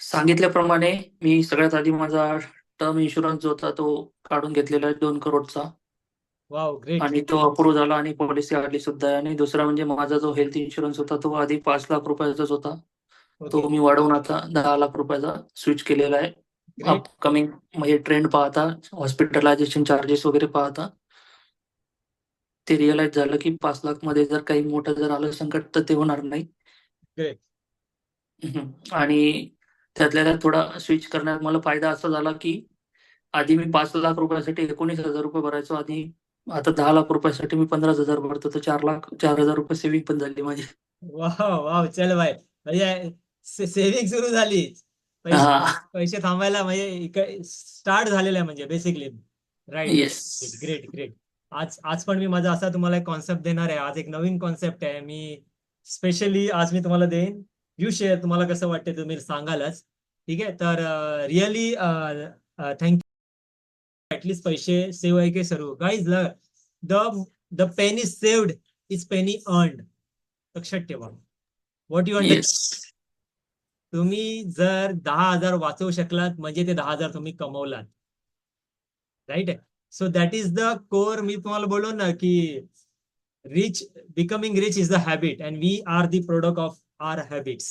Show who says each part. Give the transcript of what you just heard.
Speaker 1: सांगितल्याप्रमाणे मी सगळ्यात आधी माझा टर्म इन्शुरन्स जो होता तो काढून घेतलेला आहे दोन करोडचा
Speaker 2: वाव ग्रेट
Speaker 1: आणि तो अप्रूव्ह झाला आणि पॉलिसी आली सुद्धा आहे. आणि दुसरा म्हणजे माझा जो हेल्थ इन्शुरन्स होता तो आधी पाच लाख रुपयाचाच होता. तो
Speaker 2: ओके
Speaker 1: मी वाढवून आता दहा लाख रुपयाचा स्विच केलेला आहे.
Speaker 2: ग्रेट
Speaker 1: अपकमिंग म्हणजे ट्रेंड पाहता हॉस्पिटलायझेशन चार्जेस वगैरे पाहता ते रिअलाइज झालं की पाच लाखमध्ये जर काही मोठं जर आलं संकट तर ते होणार नाही. हम्म. आणि त्यातल्या त्यात थोडा स्विच करण्यात मला फायदा असा झाला की आधी मी पाच लाख रुपयासाठी एकोणीस हजार रुपये भरायचो. आधी आता दहा लाख रुपयासाठी मी पंधरा हजार भरतो. तर चार लाख चार हजार रुपये सेव्हिंग पण झाली माझी.
Speaker 2: वाव वाव चल भाई. म्हणजे सेव्हिंग सुरू झाली. पैसे
Speaker 1: हा.
Speaker 2: पैसे थांबायला म्हणजे स्टार्ट झालेलं आहे म्हणजे basically right
Speaker 1: yes
Speaker 2: great great आज आज पण मी माझा असा तुम्हाला एक कॉन्सेप्ट देणार आहे. आज एक नवीन कॉन्सेप्ट आहे. मी स्पेशली आज मी तुम्हाला देईन. यू शेअर तुम्हाला कसं वाटतं तुम्ही सांगालच. ठीक आहे? तर really thank you at least पैसे सेव्ह आहे की सर्व? Guys the the pen is saved is penny earned लक्षात ठेवा. व्हॉट यू अंडर तुम्ही जर दहा हजार वाचवू शकलात म्हणजे ते दहा हजार तुम्ही कमवलात. Right so that is the core मी तुम्हाला बोललो ना की rich becoming rich is the habit and we are the product of our habits